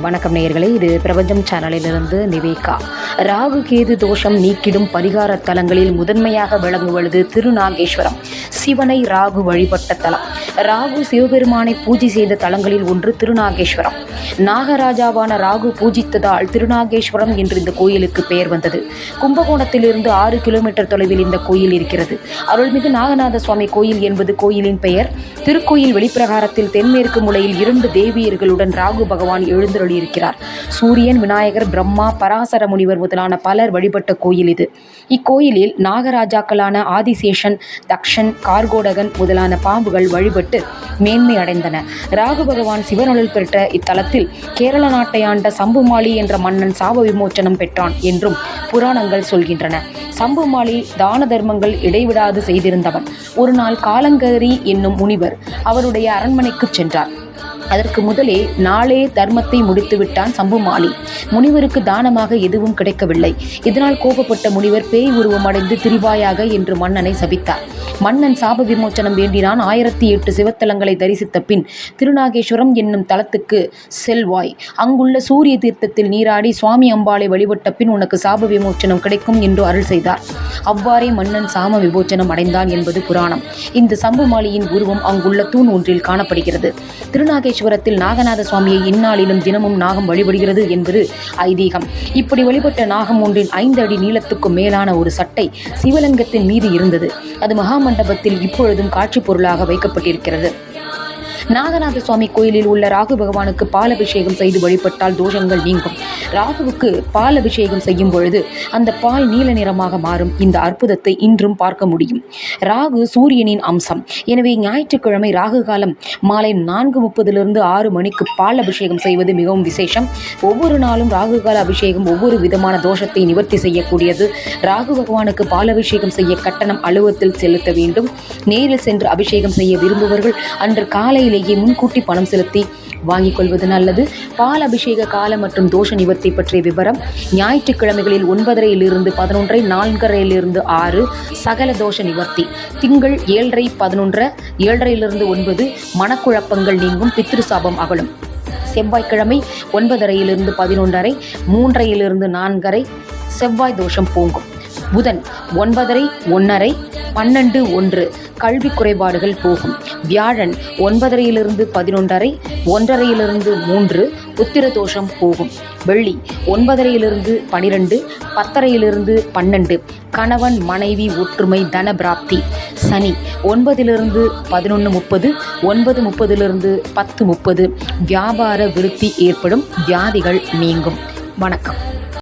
வணக்கம் நேயர்களே இது பிரபஞ்சம் சேனலிலிருந்து நிவேகா. ராகு கேது தோஷம் நீக்கிடும் பரிகார தலங்களில் முதன்மையாக விளங்குவது திருநாகேஸ்வரம். சிவனை ராகு வழிபட்ட தலம். ராகு சிவபெருமானை பூஜை செய்த தலங்களில் ஒன்று திருநாகேஸ்வரம். நாகராஜாவான ராகு பூஜித்ததால் திருநாகேஸ்வரம் என்று இந்த கோயிலுக்கு பெயர் வந்தது. கும்பகோணத்திலிருந்து ஆறு கிலோமீட்டர் தொலைவில் இந்த கோயில் இருக்கிறது. அருள்மிகு நாகநாத சுவாமி கோயில் என்பது கோயிலின் பெயர். திருக்கோயில் வெளிப்பிரகாரத்தில் தென்மேற்கு முலையில் இரண்டு தேவியர்களுடன் ராகு பகவான் எழுந்தருளியிருக்கிறார். சூரியன் விநாயகர் பிரம்மா பராசர முனிவர் முதலான பலர் வழிபட்ட கோயில் இது. இக்கோயிலில் நாகராஜாக்களான ஆதிசேஷன் தக்ஷன் கார்கோடகன் முதலான பாம்புகள் வழிபட்டு மேன்மை அடைந்தன. ராகு பகவான் சிவனொழில் பெற்ற இத்தலத்தில் கேரள நாட்டை ஆண்ட சம்புமாலி என்ற மன்னன் சாப விமோச்சனம் பெற்றான் என்றும் புராணங்கள் சொல்கின்றன. சம்புமாலி தான தர்மங்கள் இடைவிடாது செய்திருந்தவன். ஒரு நாள் காலங்கரி என்னும் முனிவர் அவருடைய அரண்மனைக்குச் சென்றார். அதற்கு முதலே நாளே தர்மத்தை முடித்து விட்டான் சம்புமாலி முனிவருக்கு தானமாக எதுவும் கிடைக்கவில்லை. இதனால் கோபப்பட்ட முனிவர் பேய் உருவம் அடைந்து திரிவாயாக என்று மன்னனை சபித்தார். மன்னன் சாப விமோச்சனம் வேண்டினான் ஆயிரத்தி எட்டு சிவத்தலங்களை தரிசித்த பின் திருநாகேஸ்வரம் என்னும் தலத்துக்கு செல்வாய். அங்குள்ள சூரிய தீர்த்தத்தில் நீராடி சுவாமி அம்பாளை வழிபட்ட பின் உனக்கு சாப விமோச்சனம் கிடைக்கும் என்று அருள் செய்தார். அவ்வாறே மன்னன் சாம விமோச்சனம் அடைந்தான் என்பது புராணம். இந்த சம்புமாலியின் உருவம் அங்குள்ள தூண் ஒன்றில் காணப்படுகிறது. ராமேஸ்வரத்தில் நாகநாத சுவாமியை இந்நாளிலும் தினமும் நாகம் வழிபடுகிறது என்பது ஐதீகம். இப்படி வழிபட்ட நாகம் ஒன்றின் ஐந்து அடி நீளத்துக்கும் மேலான ஒரு சட்டை சிவலிங்கத்தின் மீது இருந்தது. அது மகாமண்டபத்தில் இப்பொழுதும் காட்சி பொருளாக வைக்கப்பட்டிருக்கிறது. நாகநாத சுவாமி கோயிலில் உள்ள ராகு பகவானுக்கு பால் அபிஷேகம் செய்து வழிபட்டால் தோஷங்கள் நீங்கும். ராகுவுக்கு பால் அபிஷேகம் செய்யும் பொழுது அந்த பால் நீல நிறமாக மாறும். இந்த அற்புதத்தை இன்றும் பார்க்க முடியும். ராகு சூரியனின் அம்சம். எனவே ஞாயிற்றுக்கிழமை ராகு காலம் மாலை நான்கு முப்பதிலிருந்து ஆறு மணிக்கு பால் அபிஷேகம் செய்வது மிகவும் விசேஷம். ஒவ்வொரு நாளும் ராகு கால அபிஷேகம் ஒவ்வொரு விதமான தோஷத்தை நிவர்த்தி செய்யக்கூடியது. ராகு பகவானுக்கு பால் அபிஷேகம் செய்ய கட்டணம் அலுவலத்தில் செலுத்த வேண்டும். நேரில் சென்று அபிஷேகம் செய்ய விரும்புபவர்கள் அன்று காலையில் காலையிலேயே முன்கூட்டி பணம் செலுத்தி வாங்கிக் கொள்வது நல்லது. பால் அபிஷேக கால மற்றும் தோஷ நிவர்த்தி பற்றிய விவரம் ஞாயிற்றுக்கிழமைகளில் ஒன்பதரையிலிருந்து பதினொன்றை நான்கரையிலிருந்து ஆறு சகல தோஷ நிவர்த்தி. திங்கள் ஏழரை பதினொன்றரை ஏழரையிலிருந்து ஒன்பது மனக்குழப்பங்கள் நீங்கும் பித்ருசாபம் அகலும். செவ்வாய்க்கிழமை ஒன்பதரையிலிருந்து பதினொன்றரை மூன்றையிலிருந்து நான்கரை செவ்வாய் தோஷம் போங்கும். புதன் ஒன்பதரை ஒன்னரை பன்னெண்டு ஒன்று. கல்வி குறைபாடுகள் போகும். வியாழன் ஒன்பதரையிலிருந்து பதினொன்றரை ஒன்றரையிலிருந்து மூன்று புத்திர தோஷம் போகும். வெள்ளி ஒன்பதரையிலிருந்து பனிரெண்டு பத்தரையிலிருந்து பன்னெண்டு. கணவன் மனைவி ஒற்றுமை தன பிராப்தி சனி ஒன்பதிலிருந்து பதினொன்று முப்பது ஒன்பது முப்பதிலிருந்து பத்து முப்பது. வியாபார விருத்தி ஏற்படும் வியாதிகள் நீங்கும். வணக்கம்.